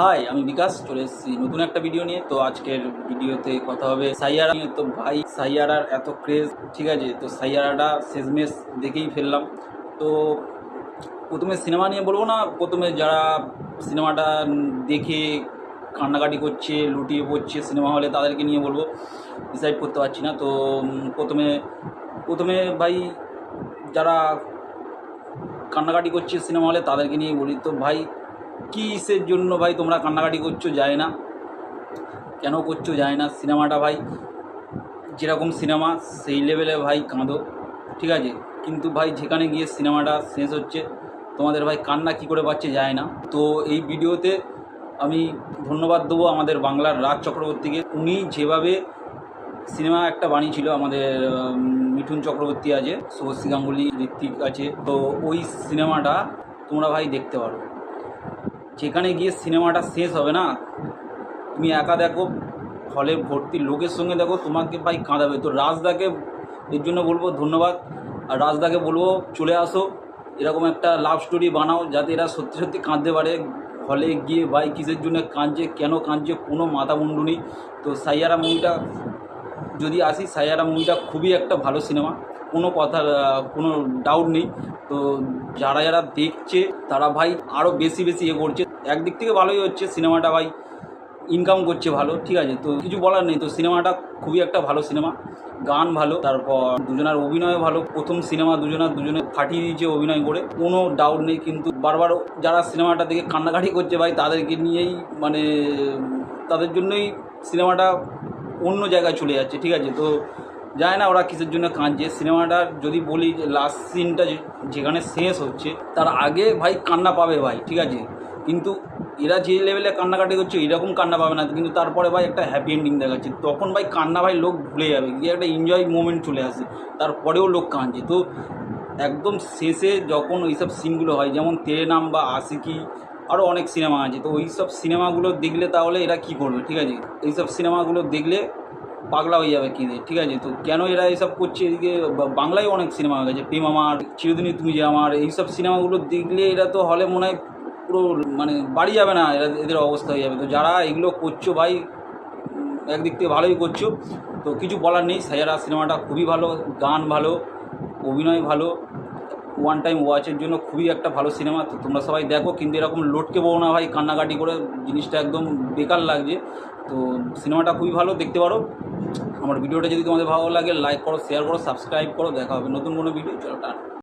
High আমি বিকাশ, চলে এসেছি নতুন একটা ভিডিও নিয়ে। তো আজকের ভিডিওতে কথা হবে সাইয়ারা নিয়ে। তো ভাই, সাইয়ারার এত ক্রেজ ঠিক আছে? তো সাইয়ারাটা শেষমেশ দেখেই ফেললাম। তো প্রথমে সিনেমা নিয়ে বলব না, প্রথমে যারা সিনেমাটা দেখে কান্নাকাটি করছে, লুটিয়ে পড়ছে সিনেমা হলে তাদেরকে নিয়ে বলব। ডিসাইড করতে পারছি না। তো প্রথমে প্রথমে ভাই, যারা কান্নাকাটি করছে সিনেমা হলে তাদেরকে নিয়ে বলি। তো ভাই কিসের জন্য ভাই তোমরা কান্নাকাটি করছ যায় না? কেন করছ যায় না? সিনেমাটা ভাই, যেরকম সিনেমা, সেই লেভেলে ভাই কাঁদো, ঠিক আছে? কিন্তু ভাই যেখানে গিয়ে সিনেমাটা শেষ হচ্ছে, তোমাদের ভাই কান্না কী করে পাচ্ছে যায় না? তো এই ভিডিওতে আমি ধন্যবাদ দেবো আমাদের বাংলার রাজ চক্রবর্তীকে। উনি যেভাবে সিনেমা একটা বানিয়েছিল, আমাদের মিঠুন চক্রবর্তী আছে শুভশ্রী গাঙ্গুলি, ঋত্বিক আছে, তো ওই সিনেমাটা তোমরা ভাই দেখতে পারো। যেখানে গিয়ে সিনেমাটা শেষ হবে না, তুমি একা দেখো, হলে ভর্তি লোকের সঙ্গে দেখো, তোমাকে ভাই কাঁদাবে। তো রাজদাকে, এর জন্য বলব ধন্যবাদ। আর রাজদাকে বলব চলে আসো, এরকম একটা লাভ স্টোরি বানাও, যাতে এরা সত্যি সত্যি কাঁদতে পারে। হলে গিয়ে ভাই কিসের জন্য কাঁদছে, কেন কাঁদছে, কোনো মাথা মুন্ডু নেই। তো সাইয়ারা মুভিটা, যদি আসি, সাইয়ারা মুভিটা খুবই একটা ভালো সিনেমা। কোনো কথা কোনো ডাউট নেই। তো যারা যারা দেখছে, তারা ভাই আরও বেশি বেশি ইয়ে করছে। একদিক থেকে ভালোই হচ্ছে সিনেমাটা ভাই। ইনকাম করছে ভালো, ঠিক আছে? তো কিছু বলার নেই। তো সিনেমাটা খুবই একটা ভালো সিনেমা। গান ভালো, তারপর দুজনার অভিনয় ভালো। প্রথম সিনেমা দুজনার দুজনে ফাটিয়ে দিয়েছে অভিনয় করে। কোনো ডাউট নেই, কিন্তু বারবার যারা সিনেমাটা দেখে কান্নাকাটি করছে ভাই, তাদেরকে নিয়েই মানে তাদের জন্যই সিনেমাটা অন্য জায়গায় চলে যাচ্ছে, ঠিক আছে? তো যায় না, ওরা কিসের জন্য কাঁদছে? সিনেমাটা যদি বলি যে লাস্ট সিনটা যেখানে শেষ হচ্ছে, তার আগে ভাই কান্না পাবে ভাই, ঠিক আছে? কিন্তু এরা যে লেভেলে কান্নাকাটি করছে, এরকম কান্না পাবে না। কিন্তু তারপরে ভাই একটা হ্যাপি এন্ডিং দেখাচ্ছে। তখন ভাই কান্না ভাই লোক ভুলে যাবে। গিয়ে একটা এনজয় মোমেন্ট চলে আসে। তারপরেও লোক কাঁদছে। তো একদম শেষে যখন ওইসব সিনগুলো হয়, যেমন তেরে নাম বা আশিকি আরও অনেক সিনেমা আছে। তো ওই সব সিনেমাগুলো দেখলে তাহলে এরা কী করবে, ঠিক আছে? এইসব সিনেমাগুলো দেখলে পাগলা হয়ে যাবে কিনে ঠিক আছে, তো কেন এরা এইসব করছে? এদিকে বাংলায় অনেক সিনেমা হয়ে গেছে। প্রেম আমার, চিরদিনই তুমি যে আমার। এইসব সিনেমাগুলো দেখলে এরা তো হলে মনে হয় পুরো মানে বাড়ি যাবে না, এরা এদের অবস্থা হয়ে যাবে। তো যারা এগুলো করছ ভাই একদিক থেকে ভালোই করছ। তো কিছু বলার নেই। সাইয়ারা সিনেমাটা খুবই ভালো, গান ভালো, অভিনয় ভালো ওয়ান টাইম ওয়াচের জন্য খুবই একটা ভালো সিনেমা। তো তোমরা সবাই দেখো, কিন্তু এরকম লোটকে বলো না ভাই, কান্নাকাটি করে জিনিসটা একদম বেকার লাগছে। তো সিনেমাটা খুবই ভালো, দেখতে পারো। আমার ভিডিওটা যদি তোমাদের ভালো লাগে লাইক করো শেয়ার করো সাবস্ক্রাইব করো, দেখা হবে নতুন কোনো ভিডিও চলো টাটা।